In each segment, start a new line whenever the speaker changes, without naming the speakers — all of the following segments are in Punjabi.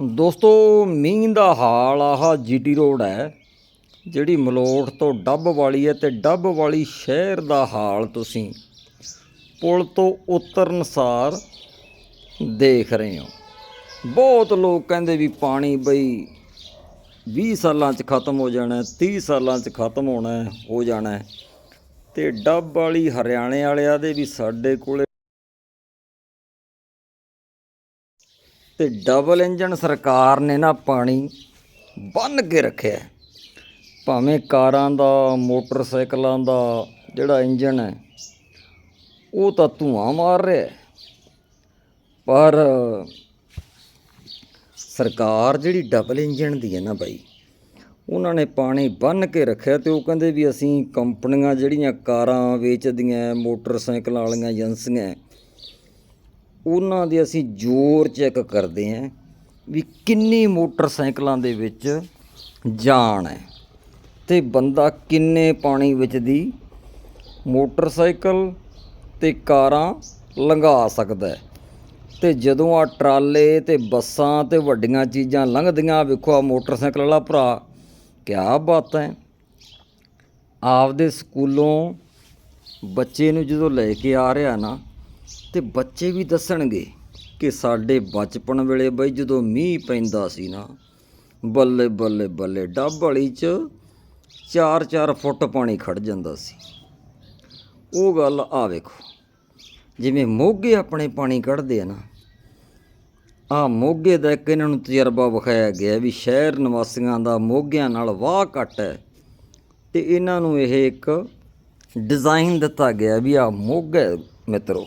ਦੋਸਤੋ ਮੀਂਹ ਦਾ ਹਾਲ ਆਹ ਜੀਟੀ ਰੋਡ ਹੈ ਜਿਹੜੀ ਮਲੋਟ ਤੋਂ ਡੱਬ ਵਾਲੀ ਹੈ ਤੇ ਡੱਬ ਵਾਲੀ ਸ਼ਹਿਰ ਦਾ ਹਾਲ ਤੁਸੀਂ ਪੁਲ ਤੋਂ ਉਤਰਨ ਸਾਰ ਦੇਖ ਰਹੇ ਹੋ ਬਹੁਤ ਲੋਕ ਕਹਿੰਦੇ ਵੀ ਪਾਣੀ ਬਈ 20 ਸਾਲਾਂ 'ਚ ਖਤਮ ਹੋ ਜਾਣਾ ਹੈ, 30 ਸਾਲਾਂ 'ਚ ਖਤਮ ਹੋਣਾ ਹੋ ਜਾਣਾ ਹੈ। ਤੇ ਡੱਬ ਵਾਲੀ ਹਰਿਆਣੇ ਵਾਲਿਆਂ ਦੇ ਵੀ ਸਾਡੇ ਕੋਲੇ ਤੇ ਡਬਲ ਇੰਜਨ ਸਰਕਾਰ ਨੇ ਨਾ ਪਾਣੀ ਬੰਨ ਕੇ ਰੱਖਿਆ ਭਾਵੇਂ ਕਾਰਾਂ ਦਾ, ਮੋਟਰਸਾਈਕਲਾਂ ਦਾ ਜਿਹੜਾ ਇੰਜਨ ਹੈ, ਉਹ ਤਾਂ ਧੂਆਂ ਮਾਰ ਰਿਹਾ ਪਰ ਸਰਕਾਰ ਜਿਹੜੀ ਡਬਲ ਇੰਜਨ ਦੀ ਹੈ ਨਾ ਬਾਈ, ਉਹਨਾਂ ਨੇ ਪਾਣੀ ਬੰਨ ਕੇ ਰੱਖਿਆ ਤੇ ਉਹ ਕਹਿੰਦੇ ਵੀ ਅਸੀਂ ਕੰਪਨੀਆਂ ਜਿਹੜੀਆਂ ਕਾਰਾਂ ਵੇਚਦੀਆਂ ਮੋਟਰਸਾਈਕਲਾਂ ਵਾਲੀਆਂ ਏਜੰਸੀਆਂ ਉਹਨਾਂ ਦੇ ਅਸੀਂ ਜ਼ੋਰ ਚੈੱਕ ਕਰਦੇ ਆਂ ਵੀ ਕਿੰਨੀ ਮੋਟਰਸਾਈਕਲਾਂ ਦੇ ਵਿੱਚ ਜਾਣ ਹੈ ਤੇ ਬੰਦਾ ਕਿੰਨੇ ਪਾਣੀ ਵਿੱਚ ਦੀ ਮੋਟਰਸਾਈਕਲ ਤੇ ਕਾਰਾਂ ਲੰਘਾ ਸਕਦਾ ਹੈ। ਤੇ ਜਦੋਂ ਆ ਟਰਾਲੇ ਤੇ ਬੱਸਾਂ ਤੇ ਵੱਡੀਆਂ ਚੀਜ਼ਾਂ ਲੰਘਦੀਆਂ, ਵੇਖੋ ਆ ਮੋਟਰਸਾਈਕਲ ਵਾਲਾ ਭਰਾ ਕਿਆ ਬਾਤ ਹੈ। ਆਪਦੇ ਸਕੂਲੋਂ ਬੱਚੇ ਨੂੰ ਜਦੋਂ ਲੈ ਕੇ ਆ ਰਿਹਾ ਨਾ ਤੇ ਬੱਚੇ ਵੀ ਦੱਸਣਗੇ ਕਿ ਸਾਡੇ ਬਚਪਨ ਵੇਲੇ ਬਈ ਜਦੋਂ ਮੀਂਹ ਪੈਂਦਾ ਸੀ ਨਾ, ਬੱਲੇ ਬੱਲੇ ਬੱਲੇ ਡੱਬ ਵਾਲੀ ਚ 4-4 ਫੁੱਟ ਪਾਣੀ ਖੜ ਜਾਂਦਾ ਸੀ। ਉਹ ਗੱਲ ਆ ਵੇਖੋ, ਜਿਵੇਂ ਮੋਗੇ ਆਪਣੇ ਪਾਣੀ ਕੱਢਦੇ ਆ ਨਾ ਆ ਮੋਗੇ ਦਾ ਇੱਕ ਇਹਨਾਂ ਨੂੰ ਤਜਰਬਾ ਵਿਖਾਇਆ ਗਿਆ ਵੀ ਸ਼ਹਿਰ ਨਿਵਾਸੀਆਂ ਦਾ ਮੋਗਿਆਂ ਨਾਲ ਵਾਹ ਘੱਟ ਹੈ ਤੇ ਇਹਨਾਂ ਨੂੰ ਇਹ ਇੱਕ ਡਿਜ਼ਾਈਨ ਦਿੱਤਾ ਗਿਆ ਵੀ ਆ ਮੋਗਾ ਹੈ ਮਿੱਤਰੋ।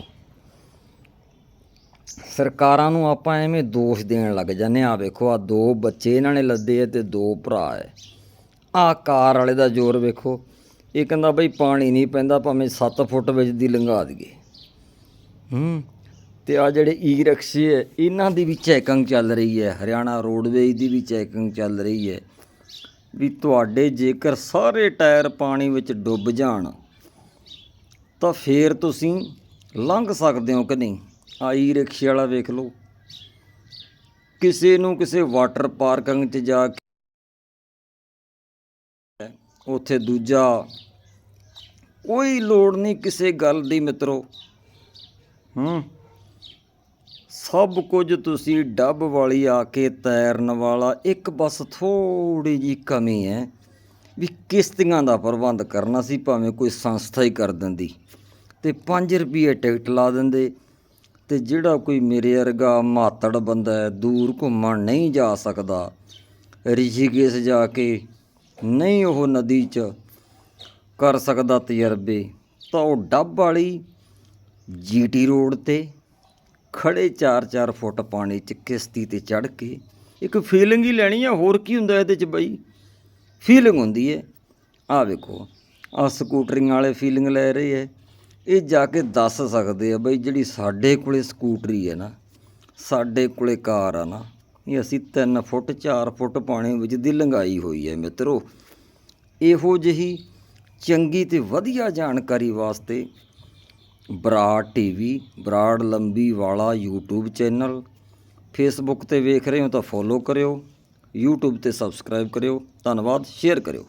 ਸਰਕਾਰਾਂ ਨੂੰ ਆਪਾਂ ਐਵੇਂ ਦੋਸ਼ ਦੇਣ ਲੱਗ ਜਾਂਦੇ ਆ ਵੇਖੋ ਆ ਦੋ ਬੱਚੇ ਇਹਨਾਂ ਨੇ ਲੱਦੇ ਆ ਤੇ ਦੋ ਭਰਾ ਹੈ ਆ ਕਾਰ ਵਾਲੇ ਦਾ ਜ਼ੋਰ ਵੇਖੋ। ਇਹ ਕਹਿੰਦਾ ਬਈ ਪਾਣੀ ਨਹੀਂ ਪੈਂਦਾ, ਭਾਵੇਂ 7 ਫੁੱਟ ਵਿੱਚ ਦੀ ਲੰਘਾ ਦਈਏ। ਹੂੰ, ਤੇ ਆ ਜਿਹੜੇ ਈ ਰਿਕਸ਼ੇ ਹੈ ਇਹਨਾਂ ਦੀ ਵੀ ਚੈਕਿੰਗ ਚੱਲ ਰਹੀ ਹੈ। ਹਰਿਆਣਾ ਰੋਡਵੇਜ਼ ਦੀ ਵੀ ਚੈਕਿੰਗ ਚੱਲ ਰਹੀ ਹੈ ਵੀ ਤੁਹਾਡੇ ਜੇਕਰ ਸਾਰੇ ਟਾਇਰ ਪਾਣੀ ਵਿੱਚ ਡੁੱਬ ਜਾਣ, ਤਾਂ ਫੇਰ ਤੁਸੀਂ ਲੰਘ ਸਕਦੇ ਹੋ ਕਿ ਨਹੀਂ? ਆਈ ਰਿਕਸ਼ੇ ਵਾਲਾ ਵੇਖ ਲਓ। ਕਿਸੇ ਨੂੰ ਕਿਸੇ ਵਾਟਰ ਪਾਰਕਿੰਗ 'ਚ ਜਾ ਕੇ ਉੱਥੇ ਦੂਜਾ। ਕੋਈ ਲੋੜ ਨਹੀਂ ਕਿਸੇ ਗੱਲ ਦੀ ਮਿੱਤਰੋ। ਹੂੰ। ਸਭ ਕੁਝ ਤੁਸੀਂ ਡੱਬ ਵਾਲੀ ਆ ਕੇ ਤੈਰਨ ਵਾਲਾ, ਇੱਕ ਬਸ ਥੋੜੀ ਜੀ ਕਮੀ ਹੈ ਵੀ ਕਿਸ਼ਤੀਆਂ ਦਾ ਪ੍ਰਬੰਧ ਕਰਨਾ ਸੀ, ਭਾਵੇਂ ਕੋਈ ਸੰਸਥਾ ਹੀ ਕਰ ਦਿੰਦੀ। ਤੇ 5 ਰੁਪਏ ਟਿਕਟ ਲਾ ਦਿੰਦੇ ਤੇ ਜਿਹੜਾ ਕੋਈ ਮੇਰੇ ਵਰਗਾ ਮਾਤੜ ਬੰਦਾ ਹੈ, ਦੂਰ ਘੁੰਮਣ ਨਹੀਂ ਜਾ ਸਕਦਾ। ਰਿਸ਼ੀਕੇਸ਼ ਜਾ ਕੇ ਨਹੀਂ ਉਹ ਨਦੀ 'ਚ ਕਰ ਸਕਦਾ ਤਜਰਬੇ। ਤਾਂ ਉਹ ਡੱਬ ਵਾਲੀ ਜੀਟੀ ਰੋਡ ਤੇ ਖੜੇ 4-4 ਫੁੱਟ ਪਾਣੀ 'ਚ ਕਿਸ਼ਤੀ ਤੇ ਚੜ ਕੇ ਇੱਕ ਫੀਲਿੰਗ ਹੀ ਲੈਣੀ ਆ, ਹੋਰ ਕੀ ਹੁੰਦਾ ਇਹਦੇ 'ਚ ਬਈ? ਫੀਲਿੰਗ ਹੁੰਦੀ ਹੈ। ਆ ਵੇਖੋ ਆ ਸਕੂਟਰੀਆਂ ਵਾਲੇ ਫੀਲਿੰਗ ਲੈ ਰਹੇ ਐ ਇਹ ਜਾ ਕੇ ਦੱਸ ਸਕਦੇ ਆ ਬਈ ਜਿਹੜੀ ਸਾਡੇ ਕੋਲੇ ਸਕੂਟਰੀ ਹੈ ਨਾ, ਸਾਡੇ ਕੋਲੇ ਕਾਰ ਆ ਨਾ, ਇਹ ਅਸੀਂ 3 ਫੁੱਟ 4 ਫੁੱਟ ਪਾਣੀ ਵਿੱਚ ਦੀ ਲੰਗਾਈ ਹੋਈ ਹੈ ਮਿੱਤਰੋ। ਇਹੋ ਜਿਹੀ ਚੰਗੀ ਤੇ ਵਧੀਆ ਜਾਣਕਾਰੀ ਵਾਸਤੇ ਬਰਾੜ ਟੀਵੀ ਬਰਾੜ ਲੰਬੀ ਵਾਲਾ YouTube ਚੈਨਲ ਫੇਸਬੁੱਕ ਤੇ ਵੇਖ ਰਹੇ ਹੋ ਤਾਂ ਫੋਲੋ ਕਰਿਓ, YouTube ਤੇ ਸਬਸਕ੍ਰਾਈਬ ਕਰਿਓ, ਧੰਨਵਾਦ ਸ਼ੇਅਰ ਕਰਿਓ।